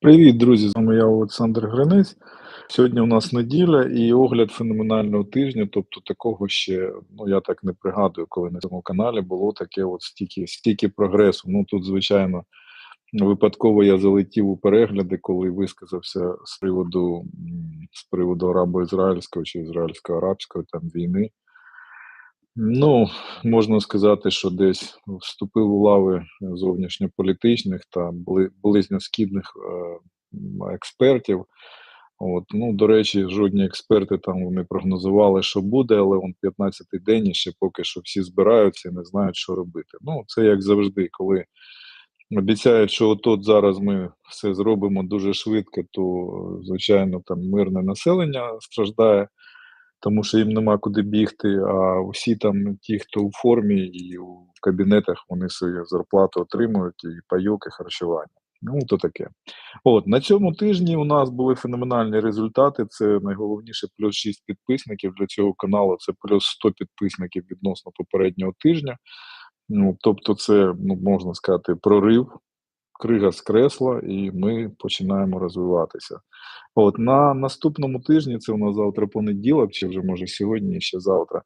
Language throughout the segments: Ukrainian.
Привіт, друзі! З вами я Олександр Гринець. Сьогодні у нас неділя і огляд феноменального тижня. Тобто такого ще, ну я так не пригадую, коли на цьому каналі було таке от стільки, стільки прогресу. Ну тут, звичайно, випадково я залетів у перегляди, коли висказався з приводу з приводу арабо-ізраїльського чи ізраїльсько-арабської там війни. Ну, можна сказати, що десь вступив у лави зовнішньополітичних та близньосхідних е, експертів. От, ну, До речі, жодні експерти там вони прогнозували, що буде, але он 15-й день і ще поки що всі збираються і не знають, що робити. Ну, це як завжди, коли обіцяють, що от зараз ми все зробимо дуже швидко, то звичайно там мирне населення страждає тому що їм нема куди бігти. А усі там, ті, хто у формі і у кабінетах, вони свою зарплату отримують, і пайок, і харчування. Ну, то таке. От на цьому тижні у нас були феноменальні результати. Це найголовніше плюс 6 підписників для цього каналу. Це плюс 100 підписників відносно попереднього тижня. Ну, Тобто, це ну можна сказати, прорив крига скресла, і ми починаємо розвиватися. От на наступному тижні, це у нас завтра понеділок, чи вже може сьогодні, ще завтра.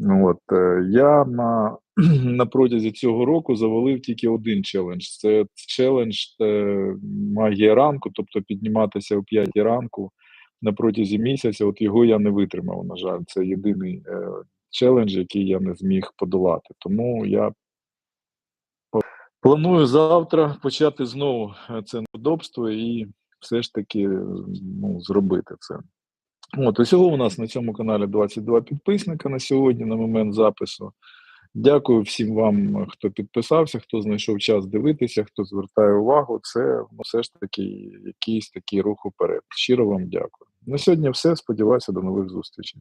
От е, я на на протязі цього року завалив тільки один челендж. Це челендж е, магія ранку, тобто підніматися о 5 ранку на протязі місяця. От його я не витримав. На жаль, це єдиний е, челендж, який я не зміг подолати. Тому я Планую завтра почати знову е, це недобство і все ж таки ну, зробити це. От, усього у нас на цьому каналі 22 підписника на сьогодні, на момент запису. Дякую всім вам, хто підписався, хто знайшов час дивитися, хто звертає увагу. Це ну, все ж таки якийсь такий рух уперед. Щиро вам дякую. На сьогодні все. Сподіваюся, до нових зустрічей.